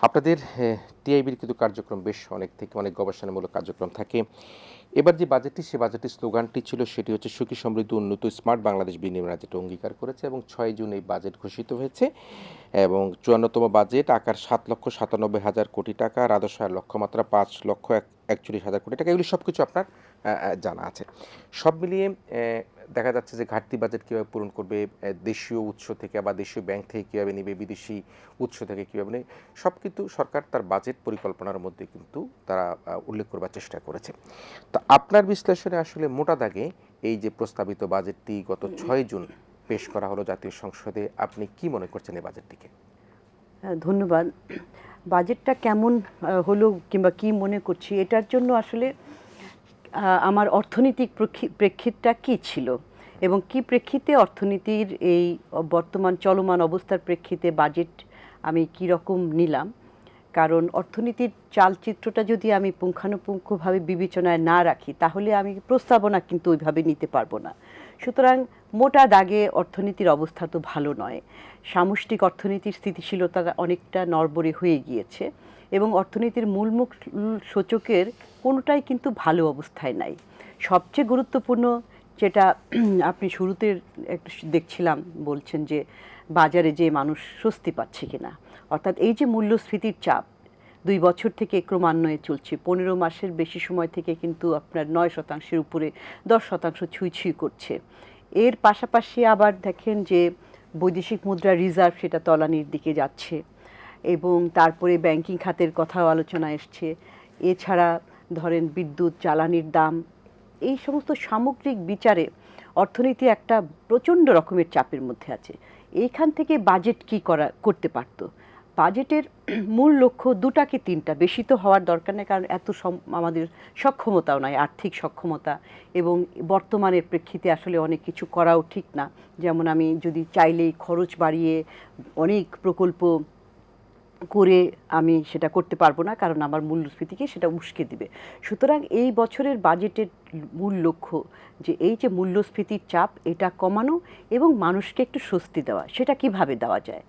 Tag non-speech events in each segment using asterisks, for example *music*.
আপনাদের টিআইবির কিন্তু কার্যক্রম বেশ অনেক থেকে অনেক গবেষণামূলক কার্যক্রম থাকে। এবার যে বাজেটটি সে বাজেটের স্লোগানটি ছিল সেটি হচ্ছে সুখী সমৃদ্ধ, উন্নত স্মার্ট বাংলাদেশ বিনিময় যেটা অঙ্গীকার করেছে এবং ছয় জুন এই বাজেট ঘোষিত হয়েছে এবং চুয়ান্নতম বাজেট আকার সাত লক্ষ সাতানব্বই হাজার কোটি টাকা রাজস্ব লক্ষ্যমাত্রা পাঁচ লক্ষ এক- একচল্লিশ হাজার কোটি টাকা। এগুলি সব কিছু আপনার জানা আছে। সব মিলিয়ে দেখা যাচ্ছে যে ঘাটতি বাজেট কীভাবে পূরণ করবে দেশীয় উৎস থেকে বা দেশীয় ব্যাংক থেকে কীভাবে নেবে বিদেশি উৎস থেকে কীভাবে নেবে সব কিন্তু সরকার তার বাজেট পরিকল্পনার মধ্যে কিন্তু তারা উল্লেখ করবার চেষ্টা করেছে। তো আপনার বিশ্লেষণে আসলে মোটা দাগে এই যে প্রস্তাবিত বাজেটটি গত ছয় জুন পেশ করা হলো জাতীয় সংসদে আপনি কি মনে করছেন এই বাজেটটিকে? হ্যাঁ, ধন্যবাদ। বাজেটটা কেমন হলো কিংবা কি মনে করছি এটার জন্য আসলে আমার অর্থনৈতিক প্রেক্ষিতটা কি ছিল? এবং কি প্রেক্ষিতে অর্থনীতির এই বর্তমান চলমান অবস্থার প্রেক্ষিতে বাজেট আমি কি রকম নিলাম? কারণ অর্থনীতির চালচিত্রটা যদি আমি পুঙ্খানুপুঙ্খভাবে বিবেচনায় না রাখি, তাহলে আমি প্রস্তাবনা কিন্তু ওইভাবে নিতে পারব না। সুতরাং মোটা দাগে অর্থনীতির অবস্থা তো ভালো নয়। সামষ্টিক অর্থনীতির স্থিতিশীলতা অনেকটা নড়বড়ে হয়ে গিয়েছে। এবং অর্থনীতির মূলমুখ সূচকের কোনোটাই কিন্তু ভালো অবস্থায় নাই। সবচেয়ে গুরুত্বপূর্ণ যেটা *clears throat* আপনি শুরুতে একটু দেখছিলাম, বলছেন যে বাজারে যে মানুষ স্বস্তি পাচ্ছে কিনা। অর্থাৎ এই যে মূল্যস্ফীতির চাপ, দুই বছর থেকে ক্রমান্বয়ে চলছে। পনেরো মাসের বেশি সময় থেকে কিন্তু আপনার নয় শতাংশের উপরে দশ শতাংশ ছুঁই করছে। এর পাশাপাশি আবার দেখেন যে বৈদেশিক মুদ্রা রিজার্ভ সেটা তলানির দিকে যাচ্ছে। এবং তারপরে ব্যাংকিং খাতের কথাও আলোচনা এসছে। এছাড়া ধরেন বিদ্যুৎ, জ্বালানির দাম, এই সমস্ত সামগ্রিক বিচারে অর্থনীতি একটা প্রচণ্ড রকমের চাপের মধ্যে আছে। এইখান থেকে বাজেট কি করা, করতে পারতো? বাজেটের মূল লক্ষ্য দুটা কি তিনটা? বেশি তো হওয়ার দরকার নেই, কারণ এত আমাদের সক্ষমতাও নাই, আর্থিক সক্ষমতা এবং বর্তমানের প্রেক্ষিতে আসলে অনেক কিছু করাও ঠিক না। যেমন আমি যদি চাইলেই খরচ বাড়িয়ে অনেক প্রকল্প করে আমি সেটা করতে পারব না, কারণ আমার মূল্যস্ফীতিকে সেটা উস্কে দিবে। সুতরাং এই বছরের বাজেটের মূল লক্ষ্য যে এই যে মূল্যস্ফীতির চাপ, এটা কমানো এবং মানুষকে একটু স্বস্তি দেওয়া, সেটা কীভাবে দেওয়া যায়?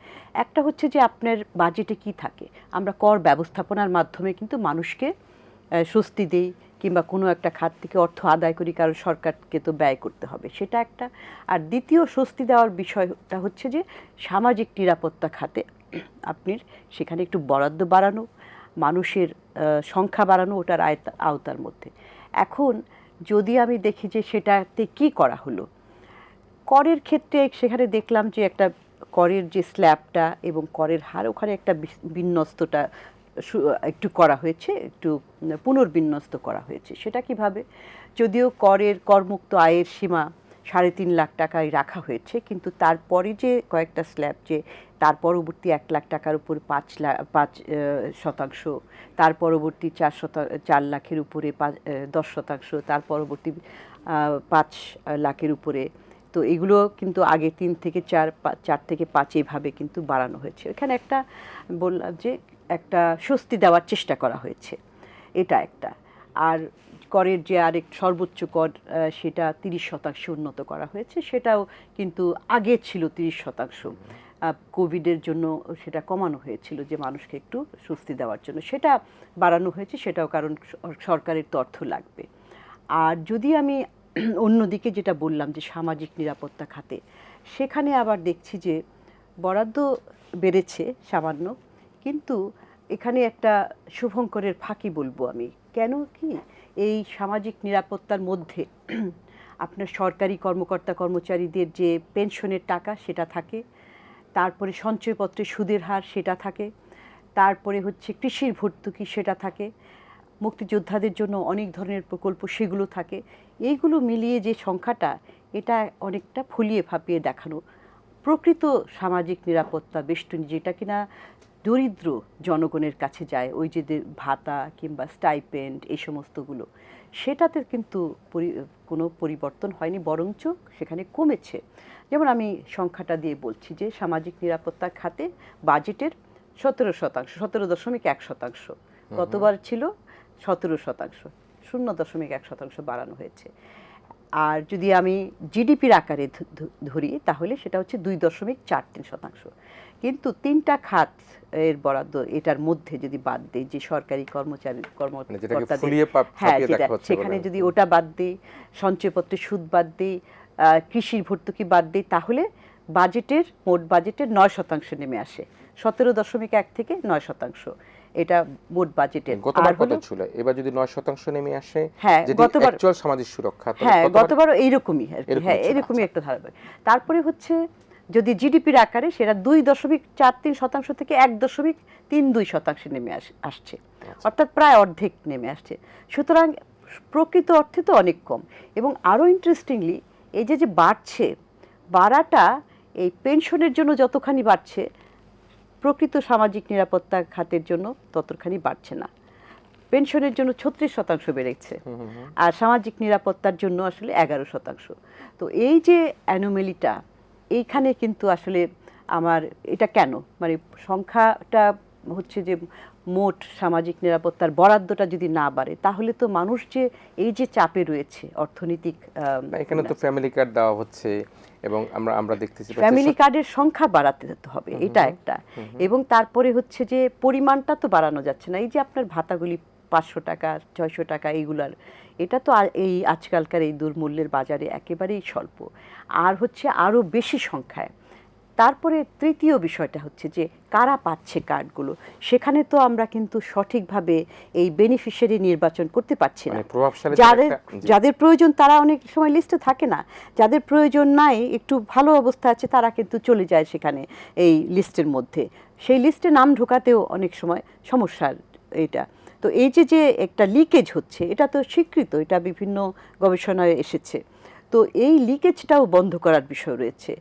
একটা হচ্ছে যে আপনার বাজেটে কি থাকে? আমরা কর ব্যবস্থাপনার মাধ্যমে কিন্তু মানুষকে স্বস্তি দেই কিংবা কোনো একটা খাত থেকে অর্থ আদায় করি, কারণ সরকারকে তো ব্যয় করতে হবে, সেটা একটা। আর দ্বিতীয় স্বস্তি দেওয়ার বিষয়টা হচ্ছে যে সামাজিক নিরাপত্তা খাতে আপনি সেখানে একটু বরাদ্দ বাড়ানো, মানুষের সংখ্যা বাড়ানো ওটার আওতার মধ্যে। এখন যদি আমি দেখি যে সেটাতে কি করা হলো, করের ক্ষেত্রে সেখানে দেখলাম যে একটা করের যে স্ল্যাবটা এবং করের হার, ওখানে একটা বিন্যস্তটা একটু করা হয়েছে, একটু পুনর্বিন্যস্ত করা হয়েছে। সেটা কীভাবে? যদিও করের করমুক্ত আয়ের সীমা সাড়ে তিন লাখ টাকায় রাখা হয়েছে, কিন্তু তারপরে যে কয়েকটা স্ল্যাব যে তার পরবর্তী এক লাখ টাকার উপরে পাঁচ লাখ পাঁচ শতাংশ, তার পরবর্তী চার শতা, চার লাখের উপরে পাঁচ দশ শতাংশ, তার পরবর্তী পাঁচ লাখের উপরে। তো এগুলো কিন্তু আগে তিন থেকে চার চার থেকে পাঁচ এইভাবে কিন্তু বাড়ানো হয়েছে। এখানে একটা বললাম যে একটা স্বস্তি দেওয়ার চেষ্টা করা হয়েছে। এটা একটা। আর করের যে আরেক সর্বোচ্চ কর সেটা তিরিশ শতাংশ উন্নত করা হয়েছে। সেটাও কিন্তু আগে ছিল তিরিশ শতাংশ। কোভিডের জন্য সেটা কমানো হয়েছিল যে মানুষকে একটু স্বস্তি দেওয়ার জন্য। সেটা বাড়ানো হয়েছে, সেটাও কারণ সরকারের তথ্য লাগবে। আর যদি আমি *clears throat* অন্যদিকে যেটা বললাম যে সামাজিক নিরাপত্তা খাতে, সেখানে আবার দেখছি যে বরাদ্দ বেড়েছে সামান্য, কিন্তু এখানে একটা শুভঙ্করের ফাঁকি বলব আমি। কেন কি? এই সামাজিক নিরাপত্তার মধ্যে আপনার সরকারি কর্মকর্তা কর্মচারীদের যে পেনশনের টাকা সেটা থাকে, তারপরে সঞ্চয়পত্রের সুদের হার সেটা থাকে, তারপরে হচ্ছে কৃষির ভর্তুকি সেটা থাকে, মুক্তিযোদ্ধাদের জন্য অনেক ধরনের প্রকল্প সেগুলো থাকে। এইগুলো মিলিয়ে যে সংখ্যাটা, এটা অনেকটা ফুলিয়ে ফাঁপিয়ে দেখানো। প্রকৃত সামাজিক নিরাপত্তা বেষ্টনী যেটা কিনা দরিদ্র জনগণের কাছে যায় ওই যে ভাতা কিংবা স্টাইপেন্ড এই সমস্তগুলো সেটাতে কিন্তু কোনো পরিবর্তন হয়নি বরঞ্চ সেখানে কমেছে। যেমন আমি সংখ্যাটা দিয়ে বলছি যে সামাজিক নিরাপত্তা খাতে বাজেটের সতেরো শতাংশ সতেরো দশমিক এক শতাংশ। গতবার ছিল? সতেরো শতাংশ শূন্য দশমিক এক শতাংশ বাড়ানো হয়েছে। আর যদি আমি জিডিপির আকারে ধরি তাহলে সেটা হচ্ছে দুই দশমিক চার তিন শতাংশ। কিন্তু তিনটা খাত এর বরাদ্দ এটার মধ্যে যদি বাদ দিই যে সরকারি কর্মচারী মানে হ্যাঁ যেটা সেখানে যদি ওটা বাদ দিই সঞ্চয়পত্রের সুদ বাদ দিই কৃষির ভর্তুকি বাদ দিই তাহলে বাজেটের মোট বাজেটের নয় শতাংশ নেমে আসে। সতেরো দশমিক এক থেকে নয় শতাংশ। এটা মোট বাজেটের গতবার কত ছিল? এবার যদি নয় শতাংশ নেমে আসে হ্যাঁ, গতবার- অ্যাকচুয়াল সামাজিক সুরক্ষা হ্যাঁ গতবারও এইরকমই আর কি। হ্যাঁ ছিল, এরকমই একটা ধারাবাহিক। তারপরে হচ্ছে যদি জিডিপির আকারে সেটা দুই দশমিক চার তিন শতাংশ থেকে এক দশমিক তিন দুই শতাংশে নেমে আসছে। অর্থাৎ প্রায় অর্ধেক নেমে আসছে। সুতরাং প্রকৃত অর্থে তো অনেক কম। এবং আরও ইন্টারেস্টিংলি এই যে যে বাড়ছে বাড়াটা এই পেনশনের জন্য যতখানি বাড়ছে প্রকৃত সামাজিক নিরাপত্তা খাতের জন্য ততখানি বাড়ছে না। পেনশনের জন্য ছত্রিশ শতাংশ বেড়েছে। আর সামাজিক নিরাপত্তার জন্য আসলে এগারো শতাংশ। তো এই যে অ্যানোমেলিটা এইখানে কিন্তু আসলে আমার এটা কেন? মানে সংখ্যাটা হচ্ছে যে মোট সামাজিক নিরাপত্তার বরাদ্দটা যদি না বাড়ে তাহলে তো মানুষ যে এই যে চাপে রয়েছে অর্থনৈতিক এখানে তো ফ্যামিলি কার্ড দেওয়া হচ্ছে এবং আমরা আমরা দেখতেছি ফ্যামিলি কার্ডের সংখ্যা বাড়াতে হবে এটা একটা। এবং তারপরে হচ্ছে যে পরিমাণটা তো বাড়ানো যাচ্ছে না এই যে আপনার ভাতাগুলি পাঁচশো টাকা ছয়শো টাকা এইগুলার এটা তো এই আজকালকার এই দুর্মূল্যের বাজারে একেবারেই স্বল্প। আর হচ্ছে আরও বেশি সংখ্যায় তারপরে তৃতীয় বিষয়টা হচ্ছে যে কারা পাচ্ছে কার্ডগুলো? সেখানে তো আমরা কিন্তু সঠিকভাবে এই বেনিফিশিয়ারি নির্বাচন করতে পারছি না। মানে যাদের যাদের প্রয়োজন তারা অনেক সময় লিস্টে থাকে না। যাদের প্রয়োজন নাই একটু ভালো অবস্থা আছে তারা কিন্তু চলে যায় সেখানে এই লিস্টের মধ্যে। সেই লিস্টে নাম ঢোকাতেও অনেক সময় সমস্যার এটা। তো এই যে যে একটা লিকেজ হচ্ছে এটা তো স্বীকৃত এটা বিভিন্ন গবেষণায় এসেছে। তো এই লিকেজটাও বন্ধ করার বিষয় রয়েছে।